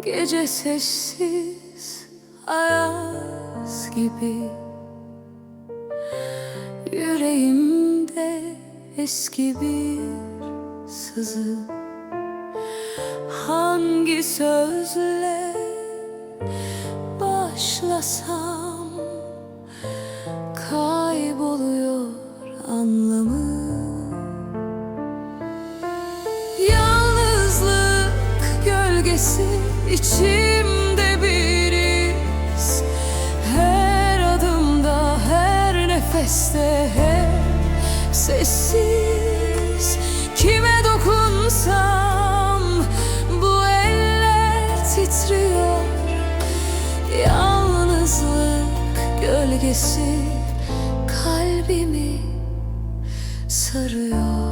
Gece sessiz ayaz gibi. Yüreğimde eski bir sızı. Hangi sözle başlasam Kayboluyor anlamı? Yalnızlık gölgesi içimde biriz. Her adımda, her nefeste hep sessiz. Kime dokunsam bu eller titriyor. Yalnızlık gölgesi kalbimi sarıyor.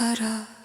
kara